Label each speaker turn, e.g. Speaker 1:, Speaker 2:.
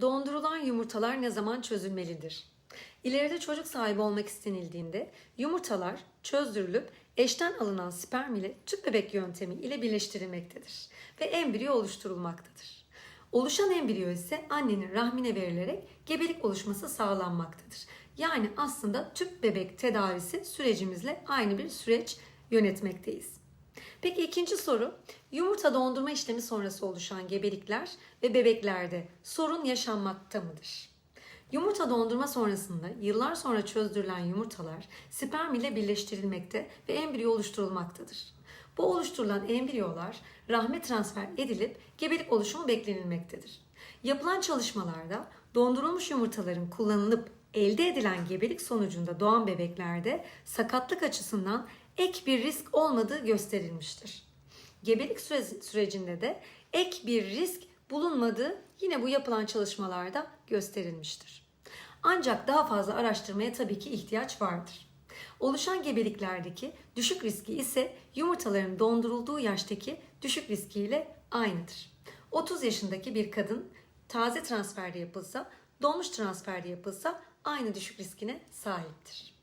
Speaker 1: Dondurulan yumurtalar ne zaman çözülmelidir? İleride çocuk sahibi olmak istenildiğinde yumurtalar çözdürülüp eşten alınan sperm ile tüp bebek yöntemi ile birleştirilmektedir ve embriyo oluşturulmaktadır. Oluşan embriyo ise annenin rahmine verilerek gebelik oluşması sağlanmaktadır. Yani aslında tüp bebek tedavisi sürecimizle aynı bir süreç yönetmekteyiz. Peki ikinci soru. Yumurta dondurma işlemi sonrası oluşan gebelikler ve bebeklerde sorun yaşanmakta mıdır? Yumurta dondurma sonrasında yıllar sonra çözdürülen yumurtalar sperm ile birleştirilmekte ve embriyo oluşturulmaktadır. Bu oluşturulan embriyolar rahme transfer edilip gebelik oluşumu beklenilmektedir. Yapılan çalışmalarda dondurulmuş yumurtaların kullanılıp elde edilen gebelik sonucunda doğan bebeklerde sakatlık açısından ek bir risk olmadığı gösterilmiştir. Gebelik süre- sürecinde de ek bir risk bulunmadığı yine bu yapılan çalışmalarda gösterilmiştir. Ancak daha fazla araştırmaya tabii ki ihtiyaç vardır. Oluşan gebeliklerdeki düşük riski ise yumurtaların dondurulduğu yaştaki düşük riskiyle aynıdır. 30 yaşındaki bir kadın taze transferde yapılsa, donmuş transferde yapılsa aynı düşük riskine sahiptir.